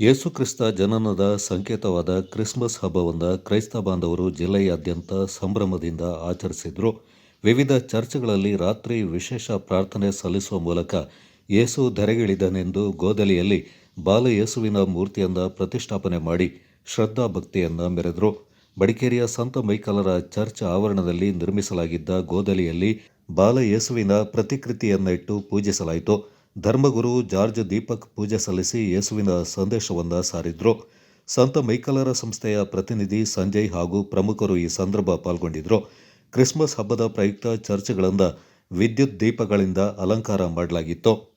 ಯೇಸುಕ್ರಿಸ್ತ ಜನನದ ಸಂಕೇತವಾದ ಕ್ರಿಸ್ಮಸ್ ಹಬ್ಬವನ್ನು ಕ್ರೈಸ್ತ ಬಾಂಧವರು ಜಿಲ್ಲೆಯಾದ್ಯಂತ ಸಂಭ್ರಮದಿಂದ ಆಚರಿಸಿದ್ರು. ವಿವಿಧ ಚರ್ಚ್ಗಳಲ್ಲಿ ರಾತ್ರಿ ವಿಶೇಷ ಪ್ರಾರ್ಥನೆ ಸಲ್ಲಿಸುವ ಮೂಲಕ ಯೇಸು ಧರೆಗಿಳಿದನೆಂದು ಗೋದಲಿಯಲ್ಲಿ ಬಾಲ ಯೇಸುವಿನ ಮೂರ್ತಿಯನ್ನು ಪ್ರತಿಷ್ಠಾಪನೆ ಮಾಡಿ ಶ್ರದ್ಧಾ ಭಕ್ತಿಯನ್ನು ಮೆರೆದರು. ಬಡಿಕೇರಿಯ ಸಂತ ಮೈಕಲರ ಚರ್ಚ್ ಆವರಣದಲ್ಲಿ ನಿರ್ಮಿಸಲಾಗಿದ್ದ ಗೋದಲಿಯಲ್ಲಿ ಬಾಲ ಯೇಸುವಿನ ಪ್ರತಿಕೃತಿಯನ್ನಿಟ್ಟು ಪೂಜಿಸಲಾಯಿತು. ಧರ್ಮಗುರು ಜಾರ್ಜ್ ದೀಪಕ್ ಪೂಜೆ ಸಲ್ಲಿಸಿ ಯೇಸುವಿನ ಸಂದೇಶವನ್ನು ಸಾರಿದ್ರು. ಸಂತ ಮೈಕಲರ ಸಂಸ್ಥೆಯ ಪ್ರತಿನಿಧಿ ಸಂಜಯ್ ಹಾಗೂ ಪ್ರಮುಖರು ಈ ಸಂದರ್ಭ ಪಾಲ್ಗೊಂಡಿದ್ರು. ಕ್ರಿಸ್ಮಸ್ ಹಬ್ಬದ ಪ್ರಯುಕ್ತ ಚರ್ಚ್ಗಳಿಂದ ವಿದ್ಯುತ್ ದೀಪಗಳಿಂದ ಅಲಂಕಾರ ಮಾಡಲಾಗಿತ್ತು.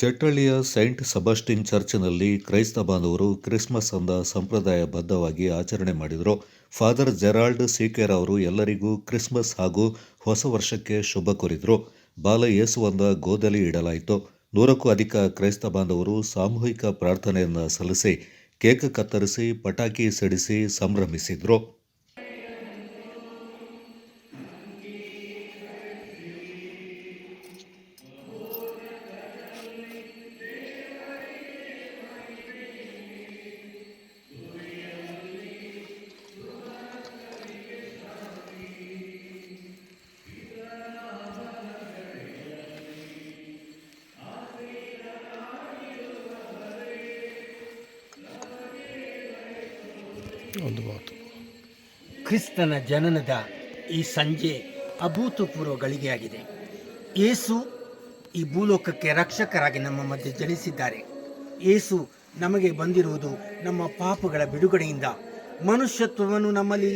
ಚಟ್ಟಳ್ಳಿಯ ಸೈಂಟ್ ಸಬಸ್ಟಿನ್ ಚರ್ಚ್ನಲ್ಲಿ ಕ್ರೈಸ್ತ ಬಾಂಧವರು ಕ್ರಿಸ್ಮಸ್ ಸಂಪ್ರದಾಯ ಸಂಪ್ರದಾಯಬದ್ಧವಾಗಿ ಆಚರಣೆ ಮಾಡಿದರು. ಫಾದರ್ ಜೆರಾಲ್ಡ್ ಸೀಕೇರ್ ಅವರು ಎಲ್ಲರಿಗೂ ಕ್ರಿಸ್ಮಸ್ ಹಾಗೂ ಹೊಸ ವರ್ಷಕ್ಕೆ ಶುಭ ಕೋರಿದರು. ಬಾಲ ಯೇಸುವಂದ ಗೋದಲಿ ಇಡಲಾಯಿತು. ನೂರಕ್ಕೂ ಅಧಿಕ ಕ್ರೈಸ್ತ ಬಾಂಧವರು ಸಾಮೂಹಿಕ ಪ್ರಾರ್ಥನೆಯನ್ನು ಸಲ್ಲಿಸಿ, ಕೇಕ್ ಕತ್ತರಿಸಿ, ಪಟಾಕಿ ಸಿಡಿಸಿ ಸಂಭ್ರಮಿಸಿದ್ರು. ಒಂದು ಮಾತು. ಕ್ರಿಸ್ತನ ಜನನದ ಈ ಸಂಜೆ ಅಭೂತಪೂರ್ವ ಗಳಿಗೆಯಾಗಿದೆ. ಏಸು ಈ ಭೂಲೋಕಕ್ಕೆ ರಕ್ಷಕರಾಗಿ ನಮ್ಮ ಮಧ್ಯೆ ಜನಿಸಿದ್ದಾರೆ. ಏಸು ನಮಗೆ ಬಂದಿರುವುದು ನಮ್ಮ ಪಾಪಗಳ ಬಿಡುಗಡೆಯಿಂದ. ಮನುಷ್ಯತ್ವವನ್ನು ನಮ್ಮಲ್ಲಿ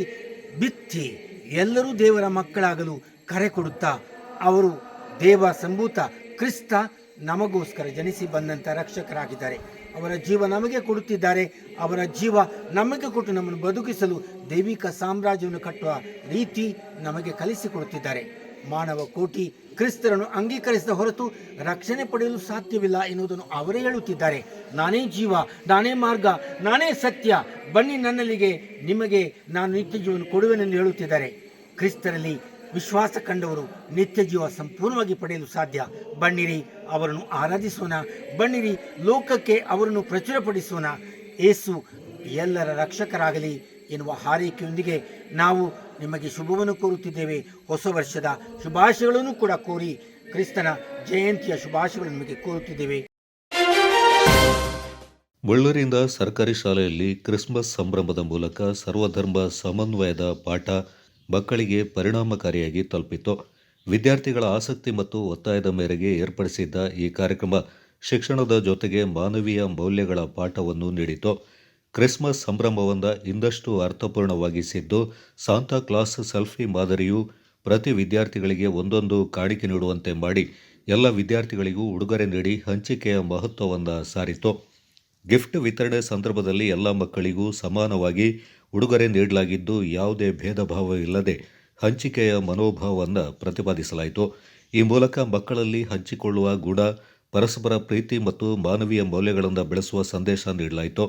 ಬಿತ್ತಿ ಎಲ್ಲರೂ ದೇವರ ಮಕ್ಕಳಾಗಲು ಕರೆ ಕೊಡುತ್ತಾ, ಅವರು ದೇವ ಸಂಭೂತ ಕ್ರಿಸ್ತ ನಮಗೋಸ್ಕರ ಜನಿಸಿ ಬಂದಂಥ ರಕ್ಷಕರಾಗಿದ್ದಾರೆ. ಅವರ ಜೀವ ನಮಗೆ ಕೊಡುತ್ತಿದ್ದಾರೆ. ಅವರ ಜೀವ ನಮಗೆ ಕೊಟ್ಟು ನಮ್ಮನ್ನು ಬದುಕಿಸಲು ದೈವಿಕ ಸಾಮ್ರಾಜ್ಯವನ್ನು ಕಟ್ಟುವ ರೀತಿ ನಮಗೆ ಕಲಿಸಿಕೊಡುತ್ತಿದ್ದಾರೆ. ಮಾನವ ಕೋಟಿ ಕ್ರಿಸ್ತರನ್ನು ಅಂಗೀಕರಿಸಿದ ಹೊರತು ರಕ್ಷಣೆ ಪಡೆಯಲು ಸಾಧ್ಯವಿಲ್ಲ ಎನ್ನುವುದನ್ನು ಅವರೇ ಹೇಳುತ್ತಿದ್ದಾರೆ. ನಾನೇ ಜೀವ, ನಾನೇ ಮಾರ್ಗ, ನಾನೇ ಸತ್ಯ. ಬನ್ನಿ ನನ್ನಲ್ಲಿಗೆ, ನಿಮಗೆ ನಾನು ನಿತ್ಯ ಜೀವನ ಕೊಡುವೆನೆಂದು ಹೇಳುತ್ತಿದ್ದಾರೆ. ಕ್ರಿಸ್ತರಲ್ಲಿ ವಿಶ್ವಾಸ ಕಂಡವರು ನಿತ್ಯ ಜೀವ ಸಂಪೂರ್ಣವಾಗಿ ಪಡೆಯಲು ಸಾಧ್ಯ. ಬನ್ನಿರಿ, ಅವರನ್ನು ಆರಾಧಿಸೋಣ. ಬನ್ನಿರಿ, ಲೋಕಕ್ಕೆ ಅವರನ್ನು ಪ್ರಚುರಪಡಿಸೋಣ. ಏಸು ಎಲ್ಲರ ರಕ್ಷಕರಾಗಲಿ ಎನ್ನುವ ಹಾರೈಕೆಯೊಂದಿಗೆ ನಾವು ನಿಮಗೆ ಶುಭವನ್ನು ಕೋರುತ್ತಿದ್ದೇವೆ. ಹೊಸ ವರ್ಷದ ಶುಭಾಶಯಗಳನ್ನು ಕೂಡ ಕೋರಿ ಕ್ರಿಸ್ತನ ಜಯಂತಿಯ ಶುಭಾಶಯಗಳನ್ನು ನಿಮಗೆ ಕೋರುತ್ತಿದ್ದೇವೆ. ಬಳ್ಳೂರಿಯಿಂದ ಸರ್ಕಾರಿ ಶಾಲೆಯಲ್ಲಿ ಕ್ರಿಸ್ಮಸ್ ಸಂಭ್ರಮದ ಮೂಲಕ ಸರ್ವಧರ್ಮ ಸಮನ್ವಯದ ಪಾಠ ಮಕ್ಕಳಿಗೆ ಪರಿಣಾಮಕಾರಿಯಾಗಿ ತಲುಪಿತು ವಿದ್ಯಾರ್ಥಿಗಳ ಆಸಕ್ತಿ ಮತ್ತು ಒತ್ತಾಯದ ಮೇರೆಗೆ ಏರ್ಪಡಿಸಿದ್ದ ಈ ಕಾರ್ಯಕ್ರಮ ಶಿಕ್ಷಣದ ಜೊತೆಗೆ ಮಾನವೀಯ ಮೌಲ್ಯಗಳ ಪಾಠವನ್ನು ನೀಡಿತು ಕ್ರಿಸ್ಮಸ್ ಸಂಭ್ರಮವನ್ನು ಇನ್ನಷ್ಟು ಅರ್ಥಪೂರ್ಣವಾಗಿಸಿದ್ದು, ಸಾಂತಾ ಕ್ಲಾಸ್ ಸೆಲ್ಫಿ ಮಾದರಿಯು ಪ್ರತಿ ವಿದ್ಯಾರ್ಥಿಗಳಿಗೆ ಒಂದೊಂದು ಕಾಣಿಕೆ ನೀಡುವಂತೆ ಮಾಡಿ ಎಲ್ಲ ವಿದ್ಯಾರ್ಥಿಗಳಿಗೂ ಉಡುಗೊರೆ ನೀಡಿ ಹಂಚಿಕೆಯ ಮಹತ್ವವನ್ನು ಸಾರಿತು ಗಿಫ್ಟ್ ವಿತರಣೆ ಸಂದರ್ಭದಲ್ಲಿ ಎಲ್ಲ ಮಕ್ಕಳಿಗೂ ಸಮಾನವಾಗಿ ಉಡುಗೊರೆ ನೀಡಲಾಗಿದ್ದು ಯಾವುದೇ ಭೇದ ಭಾವವಿಲ್ಲದೆ ಹಂಚಿಕೆಯ ಮನೋಭಾವವನ್ನು ಪ್ರತಿಪಾದಿಸಲಾಯಿತು. ಈ ಮೂಲಕ ಮಕ್ಕಳಲ್ಲಿ ಹಂಚಿಕೊಳ್ಳುವ ಗುಣ, ಪರಸ್ಪರ ಪ್ರೀತಿ ಮತ್ತು ಮಾನವೀಯ ಮೌಲ್ಯಗಳನ್ನು ಬೆಳೆಸುವ ಸಂದೇಶ ನೀಡಲಾಯಿತು.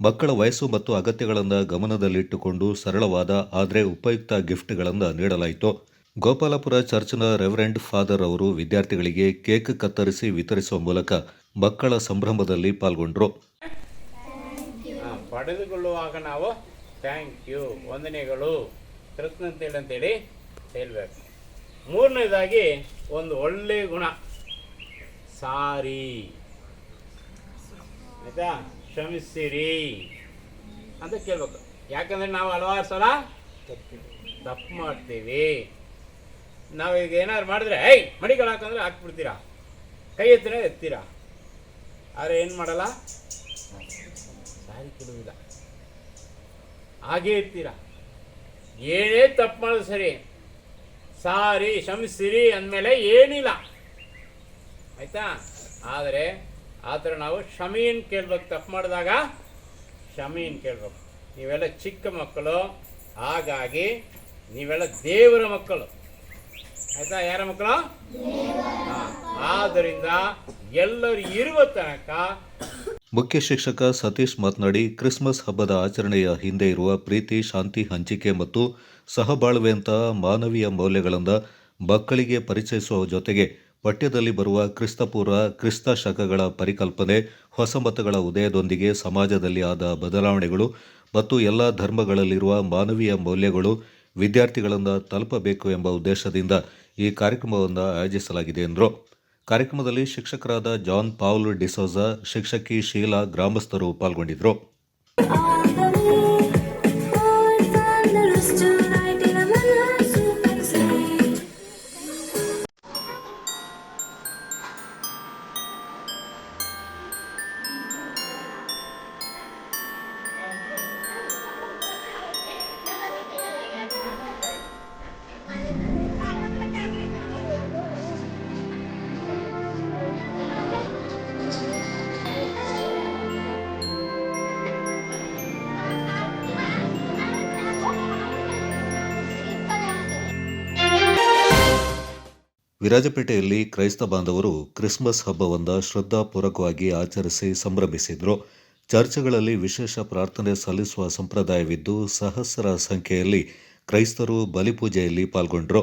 ಮಕ್ಕಳ ವಯಸ್ಸು ಮತ್ತು ಅಗತ್ಯಗಳನ್ನು ಗಮನದಲ್ಲಿಟ್ಟುಕೊಂಡು ಸರಳವಾದ ಆದರೆ ಉಪಯುಕ್ತ ಗಿಫ್ಟ್ಗಳನ್ನು ನೀಡಲಾಯಿತು. ಗೋಪಾಲಪುರ ಚರ್ಚ್ನ ರೆವರೆಂಡ್ ಫಾದರ್ ಅವರು ವಿದ್ಯಾರ್ಥಿಗಳಿಗೆ ಕೇಕ್ ಕತ್ತರಿಸಿ ವಿತರಿಸುವ ಮೂಲಕ ಮಕ್ಕಳ ಸಂಭ್ರಮದಲ್ಲಿ ಪಾಲ್ಗೊಂಡರು. ಪಡೆದುಕೊಳ್ಳುವಾಗ ನಾವು ಥ್ಯಾಂಕ್ ಯು ವಂದನೆಗಳು. ಕೃತಜ್ಞತೆಗಳು ಅಂತೇಳಿ ಹೇಳ್ಬೇಕು. ಮೂರನೇದಾಗಿ ಒಂದು ಒಳ್ಳೆಯ ಗುಣ. ಸಾರಿ. ಆಯಿತಾ? ಕ್ಷಮಿಸಿರಿ ಅಂತ ಕೇಳ್ಬೇಕು. ಯಾಕಂದರೆ ನಾವು ಹಲವಾರು ಸಲ ತಪ್ಪು ಮಾಡ್ತೀವಿ. ಈಗ ಏನಾದ್ರು ಮಾಡಿದ್ರೆ ಐ ಮಡಿಗಳು ಹಾಕಂದ್ರೆ ಹಾಕ್ಬಿಡ್ತೀರಾ? ಕೈ ಎತ್ತಿರ ಎತ್ತೀರಾ? ಆದರೆ ಏನು ಮಾಡಲ್ಲ? ಸಾರಿ ಕೊಡುವುದಿಲ್ಲ ಹಾಗೇ ಇರ್ತೀರ? ಏನೇ ತಪ್ಪು ಮಾಡೋದು ಸರಿ. ಸಾರಿ ಶಮಿಸಿರಿ ಅಂದಮೇಲೆ ಏನಿಲ್ಲ. ಆಯಿತಾ? ಆದರೆ ಆ ಥರ ನಾವು ಕ್ಷಮೆಯನ್ನು ಕೇಳ್ಬೇಕು. ತಪ್ಪು ಮಾಡಿದಾಗ ಕ್ಷಮೆಯನ್ನು ಕೇಳ್ಬೇಕು. ನೀವೆಲ್ಲ ಚಿಕ್ಕ ಮಕ್ಕಳು ಹಾಗಾಗಿ ನೀವೆಲ್ಲ ದೇವರ ಮಕ್ಕಳು. ಆಯಿತಾ? ಯಾರ ಮಕ್ಕಳು. ಆದ್ದರಿಂದ ಎಲ್ಲರೂ ಇರುವ ತನಕ ಮುಖ್ಯ ಶಿಕ್ಷಕ ಸತೀಶ್ ಮಾತನಾಡಿ, ಕ್ರಿಸ್ಮಸ್ ಹಬ್ಬದ ಆಚರಣೆಯ ಹಿಂದೆ ಇರುವ ಪ್ರೀತಿ, ಶಾಂತಿ, ಹಂಚಿಕೆ ಮತ್ತು ಸಹಬಾಳ್ವೆಯಂತಹ ಮಾನವೀಯ ಮೌಲ್ಯಗಳನ್ನು ಮಕ್ಕಳಿಗೆ ಪರಿಚಯಿಸುವ ಜೊತೆಗೆ ಪಠ್ಯದಲ್ಲಿ ಬರುವ ಕ್ರಿಸ್ತಪೂರ್ವ ಕ್ರಿಸ್ತ ಶಕಗಳ ಪರಿಕಲ್ಪನೆ, ಹೊಸ ಮತಗಳ ಉದಯದೊಂದಿಗೆ ಸಮಾಜದಲ್ಲಿ ಆದ ಬದಲಾವಣೆಗಳು ಮತ್ತು ಎಲ್ಲ ಧರ್ಮಗಳಲ್ಲಿರುವ ಮಾನವೀಯ ಮೌಲ್ಯಗಳು ವಿದ್ಯಾರ್ಥಿಗಳನ್ನು ತಲುಪಬೇಕು ಎಂಬ ಉದ್ದೇಶದಿಂದ ಈ ಕಾರ್ಯಕ್ರಮವನ್ನು ಆಯೋಜಿಸಲಾಗಿದೆ ಎಂದರು. ಕಾರ್ಯಕ್ರಮದಲ್ಲಿ ಶಿಕ್ಷಕರಾದ ಜಾನ್ ಪಾವ್ಲ್ ಡಿಸೋಜಾ ಶಿಕ್ಷಕಿ ಶೀಲಾ ಗ್ರಾಮಸ್ಥರು ಪಾಲ್ಗೊಂಡಿದ್ದರು. ವಿರಾಜಪೇಟೆಯಲ್ಲಿ ಕ್ರೈಸ್ತ ಬಾಂಧವರು ಕ್ರಿಸ್ಮಸ್ ಹಬ್ಬವನ್ನು ಶ್ರದ್ಧಾಪೂರ್ವಕವಾಗಿ ಆಚರಿಸಿ ಸಂಭ್ರಮಿಸಿದರು. ಚರ್ಚ್ಗಳಲ್ಲಿ ವಿಶೇಷ ಪ್ರಾರ್ಥನೆ ಸಲ್ಲಿಸುವ ಸಂಪ್ರದಾಯವಿದ್ದು, ಸಹಸ್ರ ಸಂಖ್ಯೆಯಲ್ಲಿ ಕ್ರೈಸ್ತರು ಬಲಿಪೂಜೆಯಲ್ಲಿ ಪಾಲ್ಗೊಂಡರು.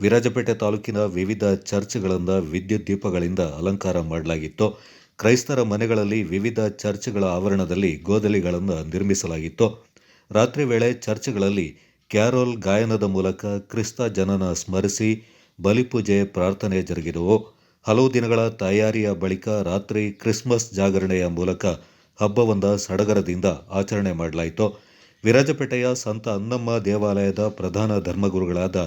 ವಿರಾಜಪೇಟೆ ತಾಲೂಕಿನ ವಿವಿಧ ಚರ್ಚ್ಗಳಿಂದ ವಿದ್ಯುತ್ ದೀಪಗಳಿಂದ ಅಲಂಕಾರ ಮಾಡಲಾಗಿತ್ತು. ಕ್ರೈಸ್ತರ ಮನೆಗಳಲ್ಲಿ ವಿವಿಧ ಚರ್ಚ್ಗಳ ಆವರಣದಲ್ಲಿ ಗೋದಲಿಗಳನ್ನು ನಿರ್ಮಿಸಲಾಗಿತ್ತು. ರಾತ್ರಿ ವೇಳೆ ಚರ್ಚ್ಗಳಲ್ಲಿ ಕ್ಯಾರೋಲ್ ಗಾಯನದ ಮೂಲಕ ಕ್ರಿಸ್ತ ಜನನ ಸ್ಮರಿಸಿ ಬಲಿಪೂಜೆ ಪ್ರಾರ್ಥನೆ ಜರುಗಿದವು. ಹಲವು ದಿನಗಳ ತಯಾರಿಯ ಬಳಿಕ ರಾತ್ರಿ ಕ್ರಿಸ್ಮಸ್ ಜಾಗರಣೆಯ ಮೂಲಕ ಹಬ್ಬವೊಂದ ಸಡಗರದಿಂದ ಆಚರಣೆ ಮಾಡಲಾಯಿತು. ವಿರಾಜಪೇಟೆಯ ಸಂತ ಅನ್ನಮ್ಮ ದೇವಾಲಯದ ಪ್ರಧಾನ ಧರ್ಮಗುರುಗಳಾದ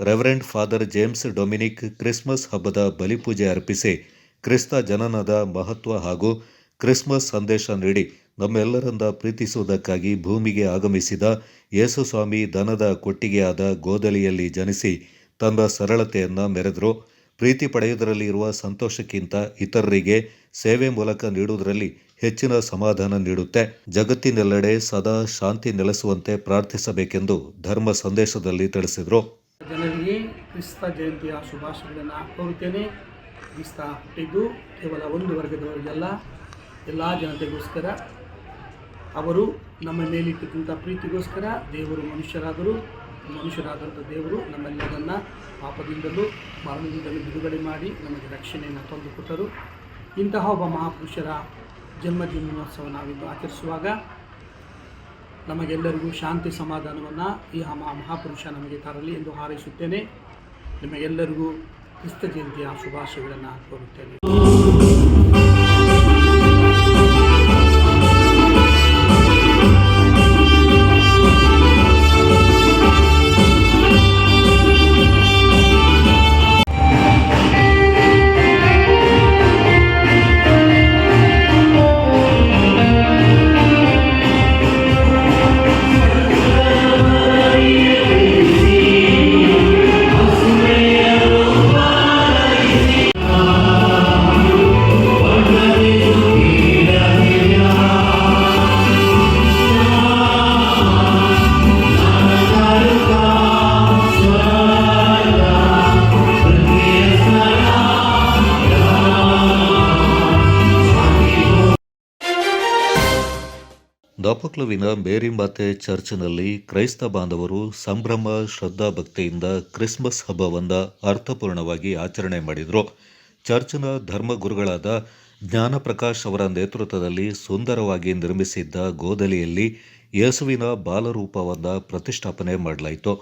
reverend father James Dominic Christmas ಹಬ್ಬದ ಬಲಿಪೂಜೆ ಅರ್ಪಿಸಿ ಕ್ರಿಸ್ತ ಜನನದ ಮಹತ್ವ ಹಾಗೂ ಕ್ರಿಸ್ಮಸ್ ಸಂದೇಶ ನೀಡಿ ನಮ್ಮೆಲ್ಲರಿಂದ ಪ್ರೀತಿಸುವುದಕ್ಕಾಗಿ ಭೂಮಿಗೆ ಆಗಮಿಸಿದ ಯೇಸುಸ್ವಾಮಿ ದನದ ಕೊಟ್ಟಿಗೆಯಾದ ಗೋದಲಿಯಲ್ಲಿ ಜನಿಸಿ ತನ್ನ ಸರಳತೆಯನ್ನು ಮೆರೆದರು. ಪ್ರೀತಿ ಪಡೆಯುವುದರಲ್ಲಿ ಇರುವ ಸಂತೋಷಕ್ಕಿಂತ ಇತರರಿಗೆ ಸೇವೆ ಮೂಲಕ ನೀಡುವುದರಲ್ಲಿ ಹೆಚ್ಚಿನ ಸಮಾಧಾನ ನೀಡುತ್ತೆ. ಜಗತ್ತಿನೆಲ್ಲೆಡೆ ಸದಾ ಶಾಂತಿ ನೆಲೆಸುವಂತೆ ಪ್ರಾರ್ಥಿಸಬೇಕೆಂದು ಧರ್ಮ ಸಂದೇಶದಲ್ಲಿ ತಿಳಿಸಿದರು. ಜನರಿಗೆ ಕ್ರಿಸ್ತ ಜಯಂತಿಯ ಶುಭಾಶಯಗಳನ್ನು ಕೋರುತ್ತೇನೆ ಕ್ರಿಸ್ತ ಹುಟ್ಟಿದ್ದು ಕೇವಲ ಒಂದು ವರ್ಗದವರಿಗೆಲ್ಲ, ಎಲ್ಲ ಜನತೆಗೋಸ್ಕರ. ಅವರು ನಮ್ಮ ಮೇಲಿಟ್ಟಿದ್ದಂಥ ಪ್ರೀತಿಗೋಸ್ಕರ ದೇವರು ಮನುಷ್ಯರಾದರು. ಮನುಷ್ಯರಾದಂಥ ದೇವರು ನಮ್ಮೆಲ್ಲರನ್ನು ಪಾಪದಿಂದಲೂ ಮರಣದಿಂದಲೂ ಬಿಡುಗಡೆ ಮಾಡಿ ನಮಗೆ ರಕ್ಷಣೆಯನ್ನು ತಂದುಕೊಟ್ಟರು ಇಂತಹ ಒಬ್ಬ ಮಹಾಪುರುಷರ ಜನ್ಮದಿನೋತ್ಸವ ನಾವಿಂದು ಆಚರಿಸುವಾಗ ನಮಗೆಲ್ಲರಿಗೂ ಶಾಂತಿ ಸಮಾಧಾನವನ್ನು ಈ ಮಹಾ ಮಹಾಪುರುಷ ನಮಗೆ ತರಲಿ ಎಂದು ಹಾರೈಸುತ್ತೇನೆ. ನಿಮಗೆಲ್ಲರಿಗೂ ಕ್ರಿಸ್ತ ಜಯಂತಿಯ ಶುಭಾಶಯಗಳನ್ನು ಕೋರುತ್ತೇನೆ. ದಾಪಕ್ಲುವಿನ ಮೇರಿಂಬಾತೆ ಚರ್ಚ್ನಲ್ಲಿ ಕ್ರೈಸ್ತ ಬಾಂಧವರು ಸಂಭ್ರಮ, ಶ್ರದ್ಧಾ ಭಕ್ತಿಯಿಂದ ಕ್ರಿಸ್ಮಸ್ ಹಬ್ಬವನ್ನು ಅರ್ಥಪೂರ್ಣವಾಗಿ ಆಚರಣೆ ಮಾಡಿದರು. ಚರ್ಚ್ನ ಧರ್ಮಗುರುಗಳಾದ ಜ್ಞಾನಪ್ರಕಾಶ್ ಅವರ ನೇತೃತ್ವದಲ್ಲಿ ಸುಂದರವಾಗಿ ನಿರ್ಮಿಸಿದ್ದ ಗೋದಲಿಯಲ್ಲಿ ಯೇಸುವಿನ ಬಾಲರೂಪವನ್ನು ಪ್ರತಿಷ್ಠಾಪನೆ ಮಾಡಲಾಯಿತು.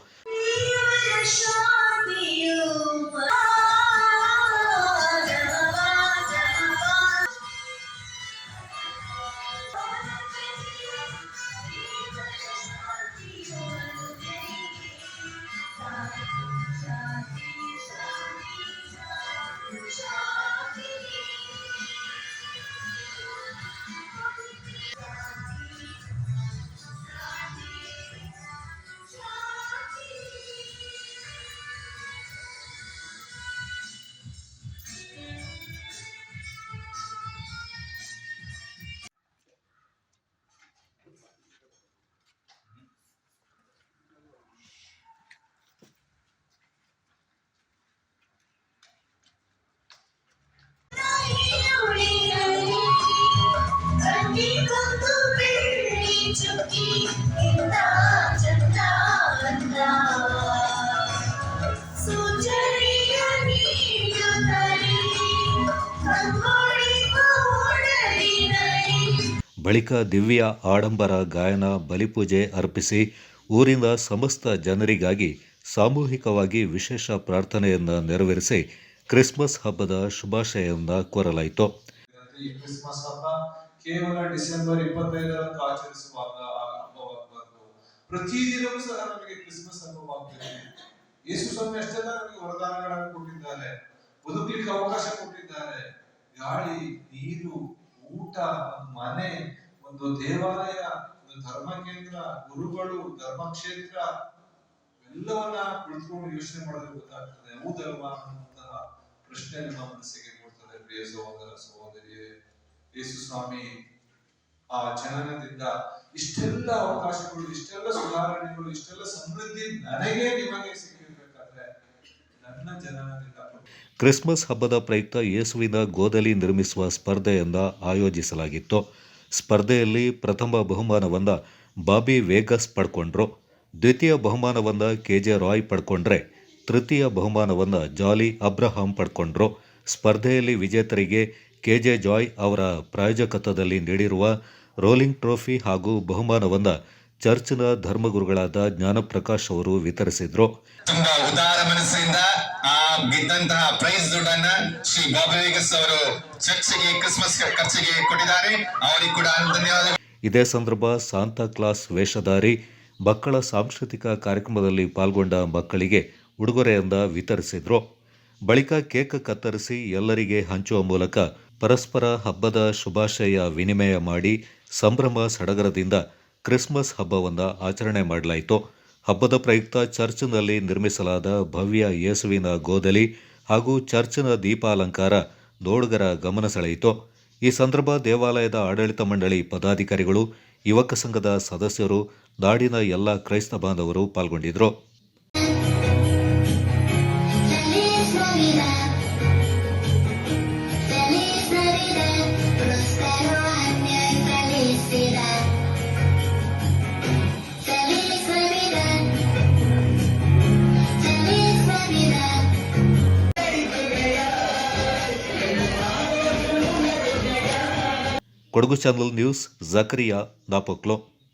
ಬಳಿಕ ದಿವ್ಯ ಆಡಂಬರ ಗಾಯನ, ಬಲಿಪೂಜೆ ಅರ್ಪಿಸಿ ಊರಿನ ಸಮಸ್ತ ಜನರಿಗಾಗಿ ಸಾಮೂಹಿಕವಾಗಿ ವಿಶೇಷ ಪ್ರಾರ್ಥನೆಯನ್ನು ನೆರವೇರಿಸಿ ಕ್ರಿಸ್ಮಸ್ ಹಬ್ಬದ ಶುಭಾಶಯವನ್ನು ಕೋರಲಾಯಿತು. ಈ ಕ್ರಿಸ್ಮಸ್ ಹಬ್ಬ ಕೇವಲ ಡಿಸೆಂಬರ್ ಇಪ್ಪತ್ತೈದರಂದು ಆಚರಿಸುವಾಗ ಹಬ್ಬವಾಗಬಾರದು ಪ್ರತಿದಿನವೂ ಸಹ ನಮಗೆ ಕ್ರಿಸ್ಮಸ್ ಹಬ್ಬವಾಗಬೇಕು ಯೇಸು ಸ್ವಾಮಿ ಅಷ್ಟೆಲ್ಲ ನಮಗೆ ವರದಾನಗಳನ್ನು ಕೊಟ್ಟಿದ್ದಾರೆ, ಬದುಕಲಿಕ್ಕೆ ಅವಕಾಶ ಕೊಟ್ಟಿದ್ದಾರೆ. ಗಾಳಿ, ನೀರು ಊಟ, ಮನೆ, ಒಂದು ದೇವಾಲಯ, ಒಂದು ಧರ್ಮ ಕೇಂದ್ರ ಗುರುಗಳು, ಧರ್ಮಕ್ಷೇತ್ರ, ಎಲ್ಲವನ್ನ ಕುಳಿತುಕೊಂಡು ಯೋಚನೆ ಮಾಡಿದ್ರೆ ಗೊತ್ತಾಗ್ತದೆ. ಹೌದಲ್ವಾ ಅನ್ನುವಂತಹ ಪ್ರಶ್ನೆ ನಮ್ಮ ಮನಸ್ಸಿಗೆ ಮೂಡ್ತದೆ ಪ್ರಿಯ ಸಹೋದರ, ಸಹೋದರಿಯೇ, ಯೇಸು ಸ್ವಾಮಿ, ಆ ಜನನದಿಂದ ಇಷ್ಟೆಲ್ಲ ಅವಕಾಶಗಳು, ಇಷ್ಟೆಲ್ಲ ಸುಧಾರಣೆಗಳು, ಇಷ್ಟೆಲ್ಲ ಸಮೃದ್ಧಿ ನನಗೆ ನಿಮಗೆ ಜನನದಿಂದ ಕ್ರಿಸ್ಮಸ್ ಹಬ್ಬದ ಪ್ರಯುಕ್ತ ಯೇಸುವಿನ ಗೋದಲಿ ನಿರ್ಮಿಸುವ ಸ್ಪರ್ಧೆಯನ್ನು ಆಯೋಜಿಸಲಾಗಿತ್ತು. ಸ್ಪರ್ಧೆಯಲ್ಲಿ ಪ್ರಥಮ ಬಹುಮಾನವನ್ನ ಬಾಬಿ ವೇಗಸ್ ಪಡ್ಕೊಂಡ್ರು. ದ್ವಿತೀಯ ಬಹುಮಾನವನ್ನು ಕೆ ಜೆ ರಾಯ್ ಪಡ್ಕೊಂಡ್ರೆ ತೃತೀಯ ಬಹುಮಾನವನ್ನ ಜಾಲಿ ಅಬ್ರಹಾಂ ಪಡ್ಕೊಂಡ್ರು. ಸ್ಪರ್ಧೆಯಲ್ಲಿ ವಿಜೇತರಿಗೆ ಕೆ ಜೆ ಜಾಯ್ ಅವರ ಪ್ರಾಯೋಜಕತ್ವದಲ್ಲಿ ನೀಡಿರುವ ರೋಲಿಂಗ್ ಟ್ರೋಫಿ ಹಾಗೂ ಬಹುಮಾನವನ್ನು ಚರ್ಚ್ನ ಧರ್ಮಗುರುಗಳಾದ ಜ್ಞಾನಪ್ರಕಾಶ್ ಅವರು ವಿತರಿಸಿದರು. ಆ, ಬಿದ್ದಂತಹ ಪ್ರೈಸ್ ದುಡ್ಡನ್ನ ಶ್ರೀ ಬಾಬು ವೇಗಸ್ ಅವರು ಚರ್ಚ್ಗೆ, ಕ್ರಿಸ್ಮಸ್ ಖರ್ಚಿಗೆ ಕೊಟ್ಟಿದ್ದಾರೆ. ಅವರಿಗೆ ಕೂಡ ಧನ್ಯವಾದ ಇದೇ ಸಂದರ್ಭ ಸಾಂತಾ ಕ್ಲಾಸ್ ವೇಷಧಾರಿ ಮಕ್ಕಳ ಸಾಂಸ್ಕೃತಿಕ ಕಾರ್ಯಕ್ರಮದಲ್ಲಿ ಪಾಲ್ಗೊಂಡ ಮಕ್ಕಳಿಗೆ ಉಡುಗೊರೆಯಿಂದ ವಿತರಿಸಿದ್ರು. ಬಳಿಕ ಕೇಕ್ ಕತ್ತರಿಸಿ ಎಲ್ಲರಿಗೆ ಹಂಚುವ ಮೂಲಕ ಪರಸ್ಪರ ಹಬ್ಬದ ಶುಭಾಶಯ ವಿನಿಮಯ ಮಾಡಿ ಸಂಭ್ರಮ ಸಡಗರದಿಂದ ಕ್ರಿಸ್ಮಸ್ ಹಬ್ಬವನ್ನು ಆಚರಣೆ ಮಾಡಲಾಯಿತು. ಹಬ್ಬದ ಪ್ರಯುಕ್ತ ಚರ್ಚ್ನಲ್ಲಿ ನಿರ್ಮಿಸಲಾದ ಭವ್ಯ ಯೇಸುವಿನ ಗೋದಲಿ ಹಾಗೂ ಚರ್ಚ್ನ ದೀಪಾಲಂಕಾರ ನೋಡುಗರ ಗಮನ ಸೆಳೆಯಿತು. ಈ ಸಂದರ್ಭ ದೇವಾಲಯದ ಆಡಳಿತ ಮಂಡಳಿ ಪದಾಧಿಕಾರಿಗಳು, ಯುವಕ ಸಂಘದ ಸದಸ್ಯರು, ನಾಡಿನ ಎಲ್ಲ ಕ್ರೈಸ್ತ ಬಾಂಧವರು ಪಾಲ್ಗೊಂಡಿದ್ದರು. Kodagu channel news Zakaria ನಾಪಕ್ಲೋ.